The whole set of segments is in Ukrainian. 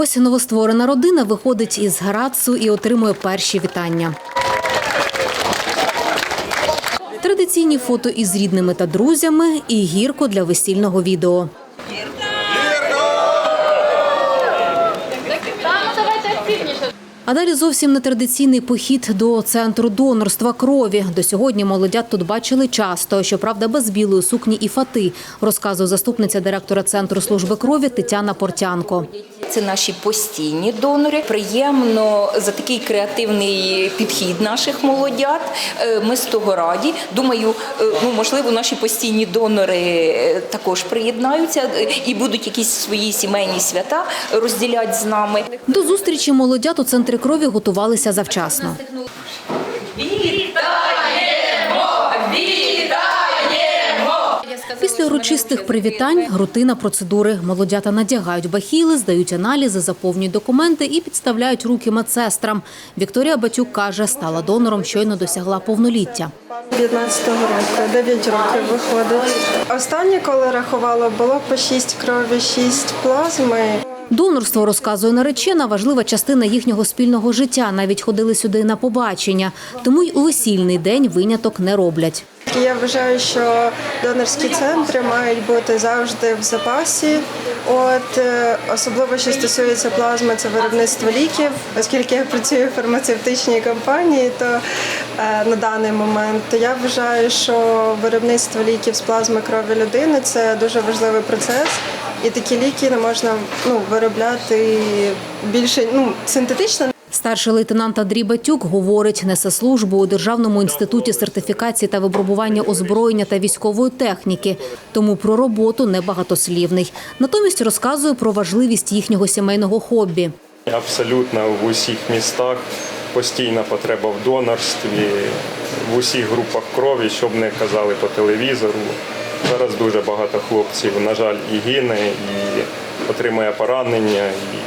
Ось новостворена родина виходить із Грацу і отримує перші вітання. Традиційні фото із рідними та друзями і гірко для весільного відео. А далі зовсім нетрадиційний похід до центру донорства крові. До сьогодні молодят тут бачили часто, щоправда, без білої сукні і фати, розказує заступниця директора центру служби крові Тетяна Портянко. Це наші постійні донори. Приємно за такий креативний підхід наших молодят. Е, Ми з того раді. Думаю, е, ну можливо, наші постійні донори е, також приєднаються і будуть якісь свої сімейні свята розділяти з нами. До зустрічі молодят у центрі крові готувалися завчасно. Після урочистих привітань рутина процедури. Молодята надягають бахіли, здають аналізи, заповнюють документи і підставляють руки медсестрам. Вікторія Батюк каже, стала донором, щойно досягла повноліття. 15-го року, 9 років виходить. Останнє, коли рахувала, було по 6 крові, 6 плазми. Донорство, розказує наречена, важлива частина їхнього спільного життя. Навіть ходили сюди на побачення. Тому й у весільний день виняток не роблять. Я вважаю, що донорські центри мають бути завжди в запасі. От е, особливо що стосується плазми, це виробництво ліків. Оскільки я працюю в фармацевтичній компанії, то е, на даний момент то я вважаю, що виробництво ліків з плазми крові людини це дуже важливий процес. І такі ліки не можна ну, виробляти більше ну, синтетично. Старший лейтенант Андрій Батюк говорить, несе службу у Державному інституті сертифікації та випробування озброєння та військової техніки. Тому про роботу небагатослівний. Натомість розказує про важливість їхнього сімейного хобі. Абсолютно в усіх містах постійна потреба в донорстві, в усіх групах крові, щоб не казали по телевізору. Зараз дуже багато хлопців, на жаль, і гине, і отримує поранення, і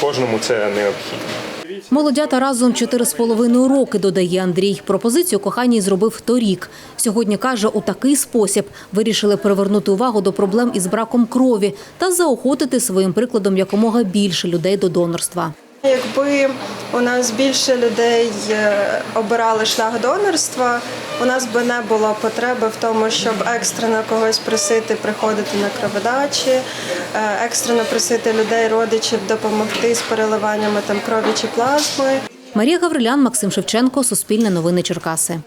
кожному це необхідно. Молодята разом чотири з половиною роки, додає Андрій. Пропозицію коханій зробив торік. Сьогодні каже, у такий спосіб вирішили привернути увагу до проблем із браком крові та заохотити своїм прикладом якомога більше людей до донорства. Якби у нас більше людей е, обирали шлях донорства, у нас би не було потреби в тому, щоб екстрено когось просити приходити на кроводачі, е, екстрено просити людей, родичів допомогти з переливаннями там крові чи плазми. Марія Гаврилян, Максим Шевченко, Суспільне новини Черкаси.